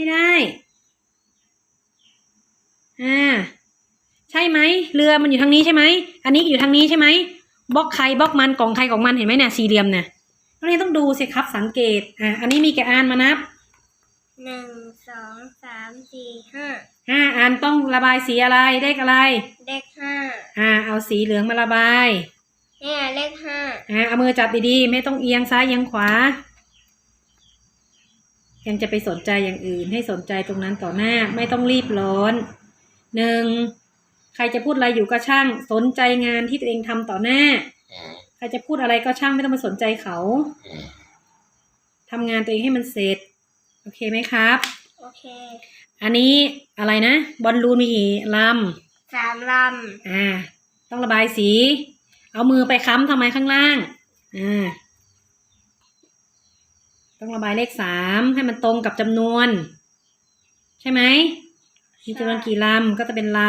ไม่ได้อ่าใช่ไหมเรือมันอยู่ทางนี้ใช่ไหมอันนี้อยู่ทางนี้ใช่ไหมบล็อกใครบล็อกมันกล่องใครของมันเห็นไหมเนี่ยสี่เหลี่ยมเนี่ยนักเรียนต้องดูสิครับสังเกตอ่าอันนี้มีกี่อันมานับหนึ่งสองสามสี่ห้าห้าอันต้องระบายสีอะไรเลขอะไรเลขห้าอ่า เอาสีเหลืองมาระบายเนี่ยเลขห้าอ่าเอามือจับดีๆ ไม่ต้องเอียงซ้ายเอียงขวา ยังจะไปสนใจอย่างอื่น ให้สนใจตรงนั้นต่อหน้าไม่ต้องรีบร้อนหนึ่งใครจะพูดอะไรอยู่ก็ช่าง สนใจงานที่ตัวเองทำต่อหน้า ใครจะพูดอะไรก็ช่างไม่ต้องมาสนใจเขาทำงานตัวเองให้มันเสร็จ โอเคไหมครับ โอเค อันนี้อะไรนะ บอลลูนมีกี่ลสามลำอ่า ต้องระบายสี เอามือไปค้ำทำไมข้างล่าง อ่า ต้องระบายเลขสามให้มันตรงกับจำนวน ใช่ไหมำมีจำนวนกี่ลำก็จะเป็นล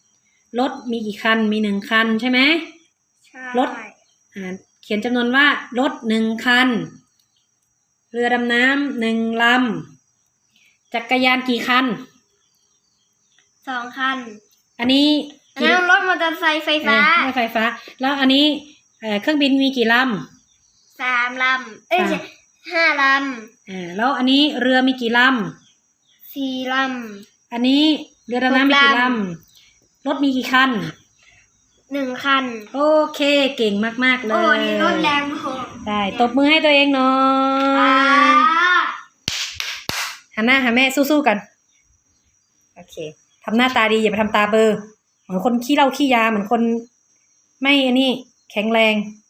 ำรถมีกี่คันมีหนึ่งคันใช่ไหมใช่รถอ่าเขียนจำนวนว่ารถหนึ่งคัน เรือดำน้ำหนึ่งลำจักรยานกี่คันสองคัน อันนี้อันนั้นรถมอเตอร์ไซค์ไฟเอ่ฟ้าอรถไฟฟ้า แล้วอันนี้เอ่อเครื่องบินมีกี่ลสามลำเอ้ยสาม ห้าลำอ่าแล้วอันนี้เรือมีกี่ลำสี่ลำ อันนี้เรือดำน้ำมีกี่ลำ รถมีกี่คันำหนึ่งคัน โอเคเก่งมาก ๆ เลโอ้ยนี่รถแรงพอได้ตบมือให้ตัวเองหน่ออ่ายหันหน้าหาแม่สู้ๆกัน โอเคทำหน้าตาดีอย่าไปทำตาเบลอเหมือนคนขี้เหล้าขี้ยาเหมือนคน ไม่อันนี้แข็งแรง